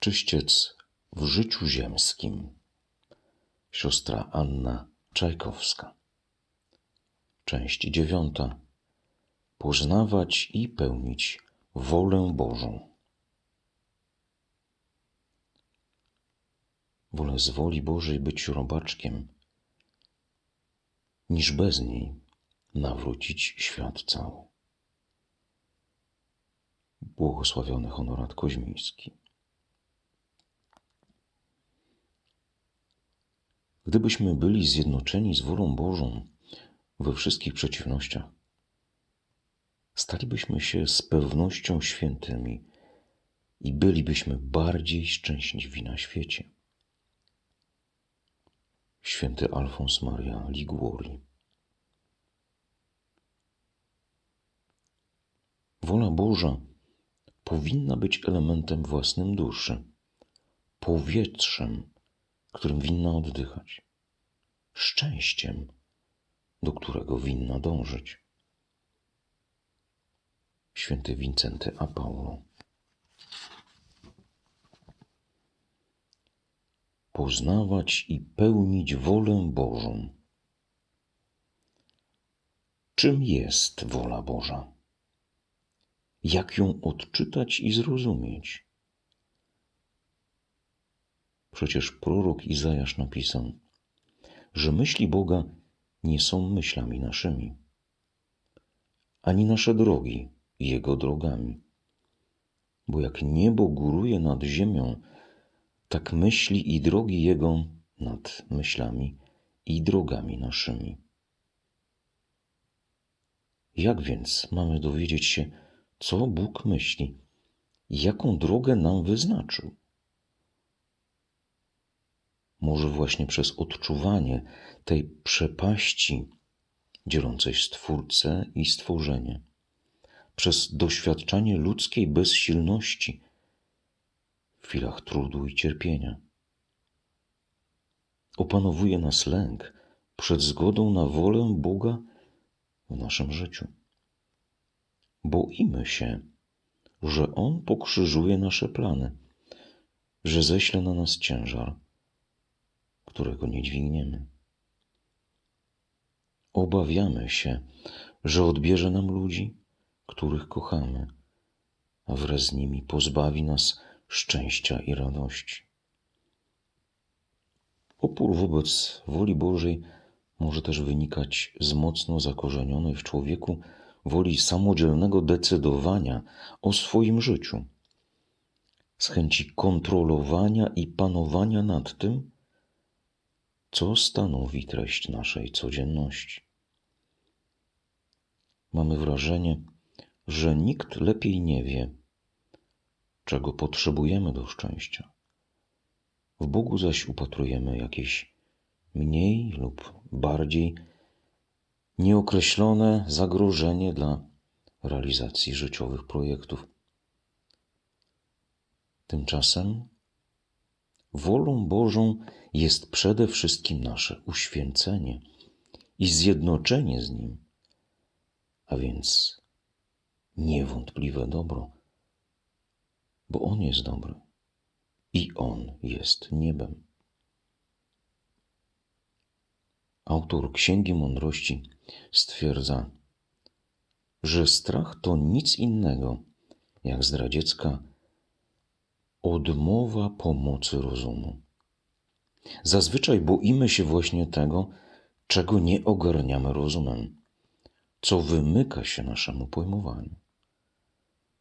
Czyściec w życiu ziemskim. Siostra Anna Czajkowska. Część dziewiąta. Poznawać i pełnić wolę Bożą. Wolę z woli Bożej być robaczkiem, niż bez niej nawrócić świat cały. Błogosławiony honorat Koźmiński. Gdybyśmy byli zjednoczeni z wolą Bożą we wszystkich przeciwnościach, stalibyśmy się z pewnością świętymi i bylibyśmy bardziej szczęśliwi na świecie. Święty Alfons Maria Liguori. Wola Boża powinna być elementem własnym duszy, powietrzem, którym winna oddychać, szczęściem, do którego winna dążyć. Święty Wincenty a Paulo. Poznawać i pełnić wolę Bożą. Czym jest wola Boża? Jak ją odczytać i zrozumieć? Przecież prorok Izajasz napisał, że myśli Boga nie są myślami naszymi, ani nasze drogi Jego drogami. Bo jak niebo góruje nad ziemią, tak myśli i drogi Jego nad myślami i drogami naszymi. Jak więc mamy dowiedzieć się, co Bóg myśli, jaką drogę nam wyznaczył? Może właśnie przez odczuwanie tej przepaści dzielącej Stwórcę i stworzenie, przez doświadczanie ludzkiej bezsilności w chwilach trudu i cierpienia. Opanowuje nas lęk przed zgodą na wolę Boga w naszym życiu. Boimy się, że On pokrzyżuje nasze plany, że ześle na nas ciężar, którego nie dźwigniemy. Obawiamy się, że odbierze nam ludzi, których kochamy, a wraz z nimi pozbawi nas szczęścia i radości. Opór wobec woli Bożej może też wynikać z mocno zakorzenionej w człowieku woli samodzielnego decydowania o swoim życiu, z chęci kontrolowania i panowania nad tym, co stanowi treść naszej codzienności. Mamy wrażenie, że nikt lepiej nie wie, czego potrzebujemy do szczęścia. W Bogu zaś upatrujemy jakieś mniej lub bardziej nieokreślone zagrożenie dla realizacji życiowych projektów. Tymczasem wolą Bożą jest przede wszystkim nasze uświęcenie i zjednoczenie z Nim, a więc niewątpliwe dobro, bo On jest dobry i On jest niebem. Autor Księgi Mądrości stwierdza, że strach to nic innego jak zdradziecka odmowa pomocy rozumu. Zazwyczaj boimy się właśnie tego, czego nie ogarniamy rozumem, co wymyka się naszemu pojmowaniu.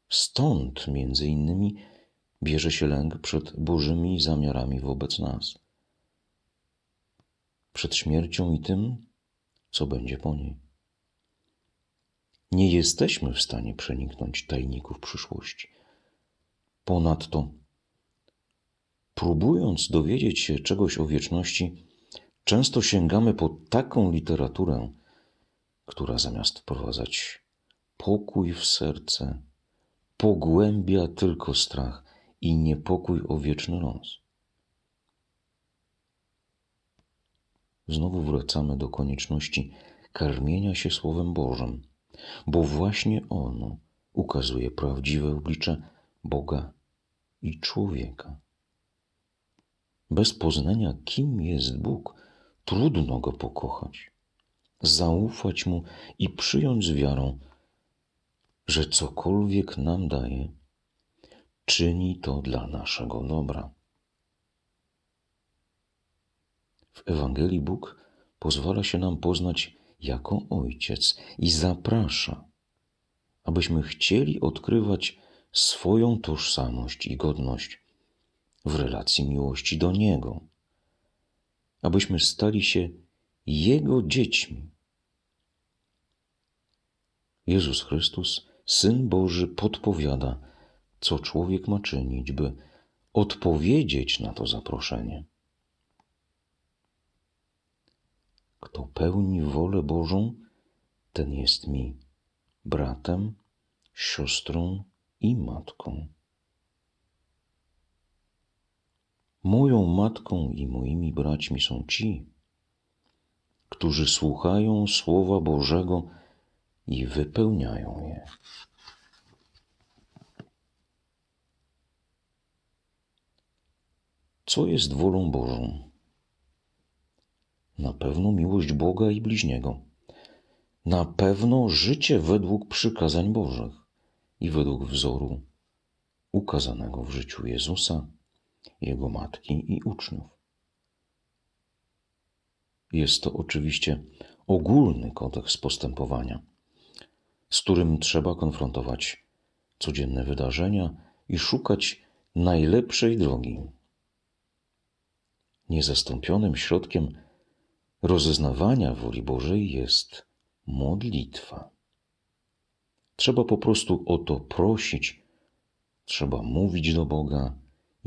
Stąd, między innymi, bierze się lęk przed Bożymi zamiarami wobec nas, przed śmiercią i tym, co będzie po niej. Nie jesteśmy w stanie przeniknąć tajników przyszłości. Ponadto próbując dowiedzieć się czegoś o wieczności, często sięgamy po taką literaturę, która zamiast wprowadzać pokój w serce, pogłębia tylko strach i niepokój o wieczny los. Znowu wracamy do konieczności karmienia się Słowem Bożym, bo właśnie ono ukazuje prawdziwe oblicze Boga i człowieka. Bez poznania, kim jest Bóg, trudno go pokochać, zaufać mu i przyjąć z wiarą, że cokolwiek nam daje, czyni to dla naszego dobra. W Ewangelii Bóg pozwala się nam poznać jako Ojciec i zaprasza, abyśmy chcieli odkrywać swoją tożsamość i godność w relacji miłości do Niego, abyśmy stali się Jego dziećmi. Jezus Chrystus, Syn Boży, podpowiada, co człowiek ma czynić, by odpowiedzieć na to zaproszenie. Kto pełni wolę Bożą, ten jest mi bratem, siostrą i matką. Moją matką i moimi braćmi są ci, którzy słuchają Słowa Bożego i wypełniają je. Co jest wolą Bożą? Na pewno miłość Boga i bliźniego. Na pewno życie według przykazań Bożych i według wzoru ukazanego w życiu Jezusa, Jego matki i uczniów. Jest to oczywiście ogólny kodeks postępowania, z którym trzeba konfrontować codzienne wydarzenia i szukać najlepszej drogi. Niezastąpionym środkiem rozeznawania woli Bożej jest modlitwa. Trzeba po prostu o to prosić, trzeba mówić do Boga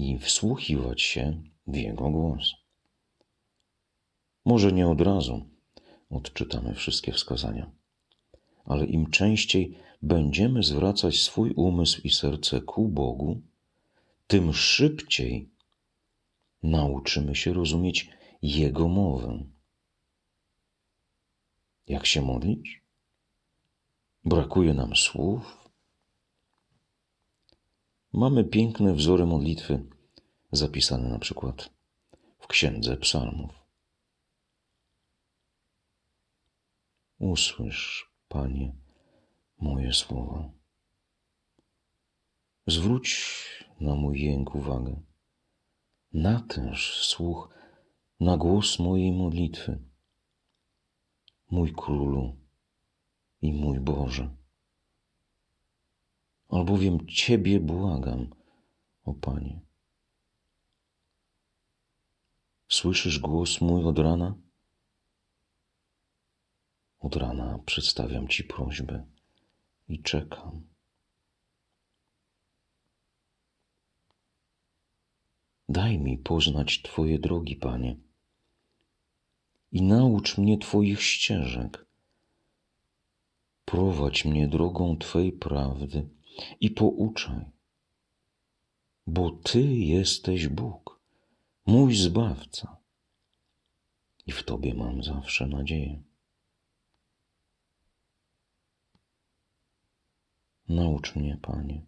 i wsłuchiwać się w Jego głos. Może nie od razu odczytamy wszystkie wskazania, ale im częściej będziemy zwracać swój umysł i serce ku Bogu, tym szybciej nauczymy się rozumieć Jego mowę. Jak się modlić? Brakuje nam słów. Mamy piękne wzory modlitwy zapisane na przykład w Księdze Psalmów. Usłysz, Panie, moje słowa. Zwróć na mój jęk uwagę. Natęż słuch na głos mojej modlitwy mój królu i mój Boże. Albowiem Ciebie błagam, o Panie. Słyszysz głos mój od rana? Od rana przedstawiam Ci prośbę i czekam. Daj mi poznać Twoje drogi, Panie i naucz mnie Twoich ścieżek. Prowadź mnie drogą Twej prawdy i pouczaj, bo Ty jesteś Bóg, mój Zbawca i w Tobie mam zawsze nadzieję. Naucz mnie, Panie,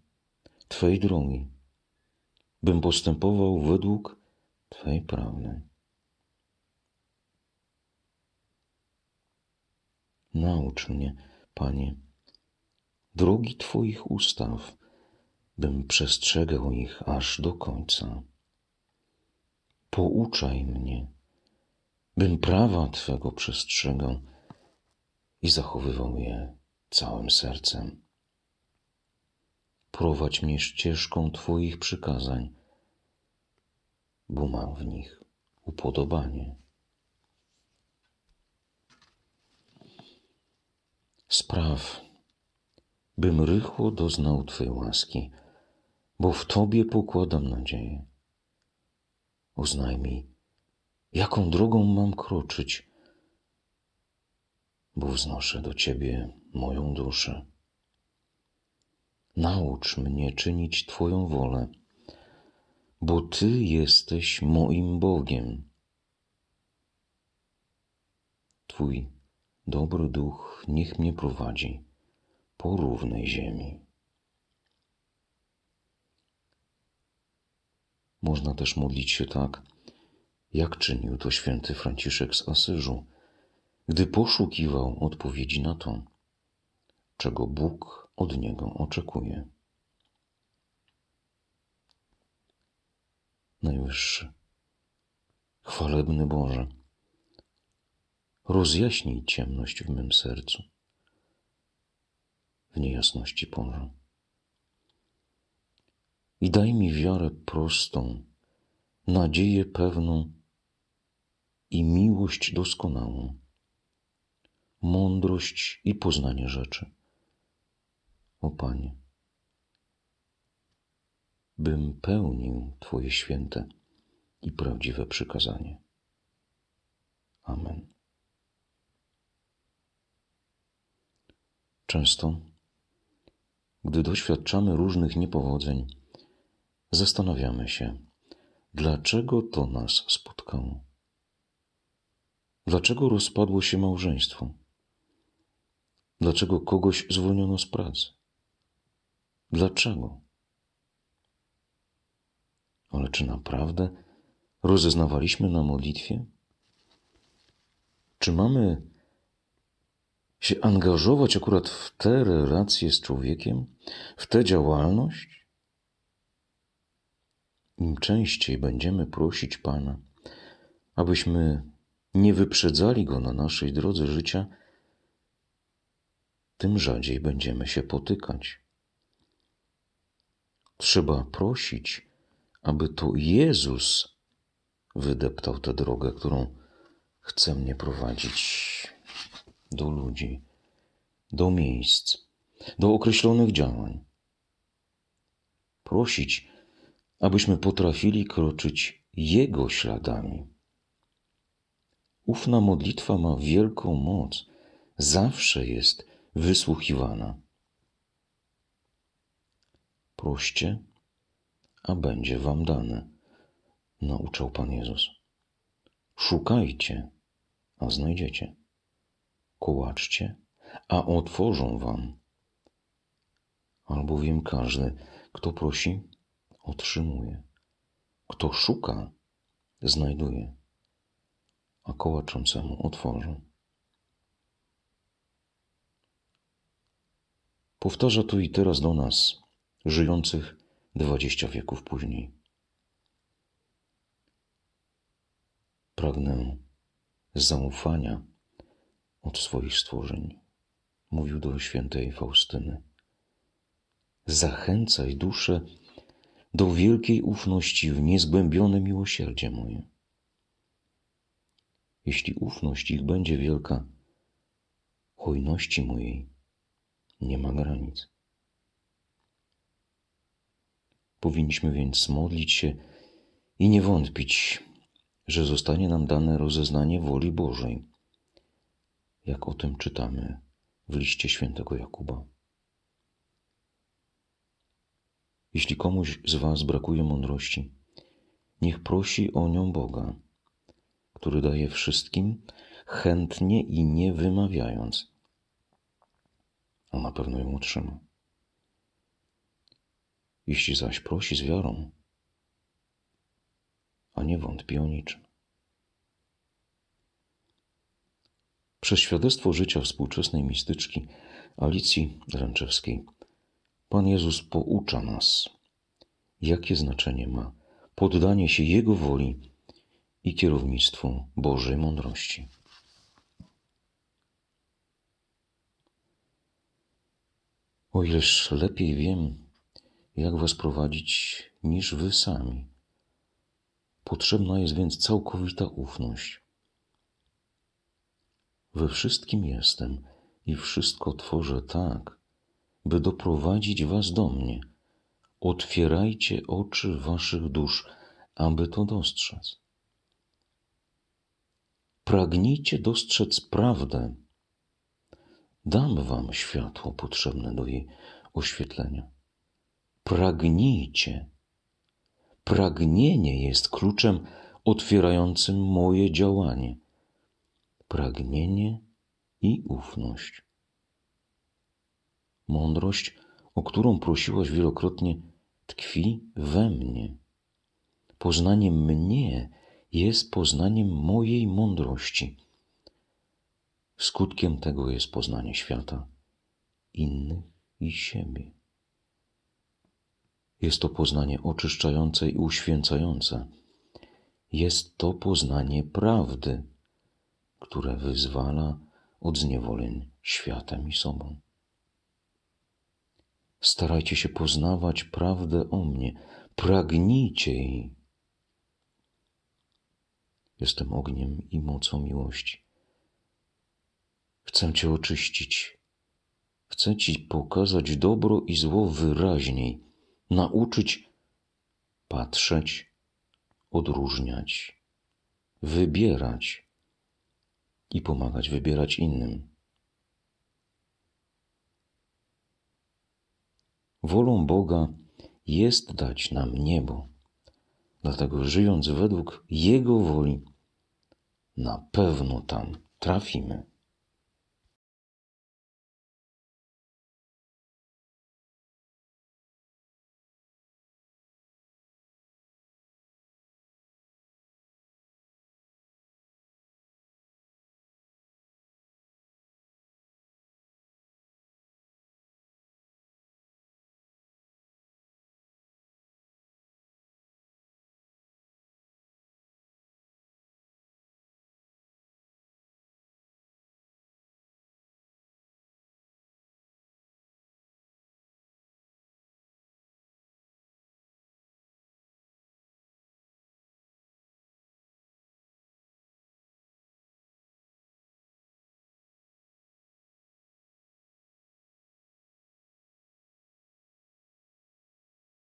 Twej drogi, bym postępował według Twej prawdy. Naucz mnie, Panie, drogi Twoich ustaw, bym przestrzegał ich aż do końca. Pouczaj mnie, bym prawa Twego przestrzegał i zachowywał je całym sercem. Prowadź mnie ścieżką Twoich przykazań, bo mam w nich upodobanie. Spraw, bym rychło doznał Twej łaski, bo w Tobie pokładam nadzieję. Uznaj jaką drogą mam kroczyć, bo wznoszę do Ciebie moją duszę. Naucz mnie czynić Twoją wolę, bo Ty jesteś moim Bogiem. Twój Dobry duch niech mnie prowadzi po równej ziemi. Można też modlić się tak, jak czynił to święty Franciszek z Asyżu, gdy poszukiwał odpowiedzi na to, czego Bóg od niego oczekuje. Najwyższy, chwalebny Boże, rozjaśnij ciemność w mym sercu, w niejasności porze. I daj mi wiarę prostą, nadzieję pewną i miłość doskonałą, mądrość i poznanie rzeczy. O Panie, bym pełnił Twoje święte i prawdziwe przykazanie. Amen. Często, gdy doświadczamy różnych niepowodzeń, zastanawiamy się, dlaczego to nas spotkało. Dlaczego rozpadło się małżeństwo? Dlaczego kogoś zwolniono z pracy? Dlaczego? Ale czy naprawdę rozeznawaliśmy na modlitwie? Czy mamy się angażować akurat w te relacje z człowiekiem, w tę działalność? Im częściej będziemy prosić Pana, abyśmy nie wyprzedzali Go na naszej drodze życia, tym rzadziej będziemy się potykać. Trzeba prosić, aby to Jezus wydeptał tę drogę, którą chce mnie prowadzić do ludzi, do miejsc, do określonych działań. Prosić, abyśmy potrafili kroczyć Jego śladami. Ufna modlitwa ma wielką moc, zawsze jest wysłuchiwana. Proście, a będzie wam dane, nauczał Pan Jezus. Szukajcie, a znajdziecie. Kołaczcie, a otworzą wam. Albowiem każdy, kto prosi, otrzymuje. Kto szuka, znajduje, a kołaczącemu otworzą. Powtarza tu i teraz do nas, żyjących dwadzieścia wieków później. Pragnę zaufania od swoich stworzeń, mówił do świętej Faustyny. Zachęcaj duszę do wielkiej ufności w niezgłębione miłosierdzie moje. Jeśli ufność ich będzie wielka, hojności mojej nie ma granic. Powinniśmy więc modlić się i nie wątpić, że zostanie nam dane rozeznanie woli Bożej, jak o tym czytamy w liście świętego Jakuba. Jeśli komuś z Was brakuje mądrości, niech prosi o nią Boga, który daje wszystkim chętnie i nie wymawiając, a na pewno ją otrzyma. Jeśli zaś prosi z wiarą, a nie wątpi o niczym. Przez świadectwo życia współczesnej mistyczki Alicji Ręczewskiej Pan Jezus poucza nas, jakie znaczenie ma poddanie się Jego woli i kierownictwu Bożej mądrości. O ileż lepiej wiem, jak was prowadzić niż wy sami. Potrzebna jest więc całkowita ufność. We wszystkim jestem i wszystko tworzę tak, by doprowadzić was do mnie. Otwierajcie oczy waszych dusz, aby to dostrzec. Pragnijcie dostrzec prawdę. Dam wam światło potrzebne do jej oświetlenia. Pragnijcie. Pragnienie jest kluczem otwierającym moje działanie. Pragnienie i ufność. Mądrość, o którą prosiłaś wielokrotnie, tkwi we mnie. Poznanie mnie jest poznaniem mojej mądrości. Skutkiem tego jest poznanie świata, innych i siebie. Jest to poznanie oczyszczające i uświęcające. Jest to poznanie prawdy, które wyzwala od zniewoleń światem i sobą. Starajcie się poznawać prawdę o mnie, pragnijcie jej. Jestem ogniem i mocą miłości. Chcę Cię oczyścić. Chcę Ci pokazać dobro i zło wyraźniej, nauczyć patrzeć, odróżniać, wybierać i pomagać wybierać innym. Wolą Boga jest dać nam niebo. Dlatego żyjąc według Jego woli, na pewno tam trafimy.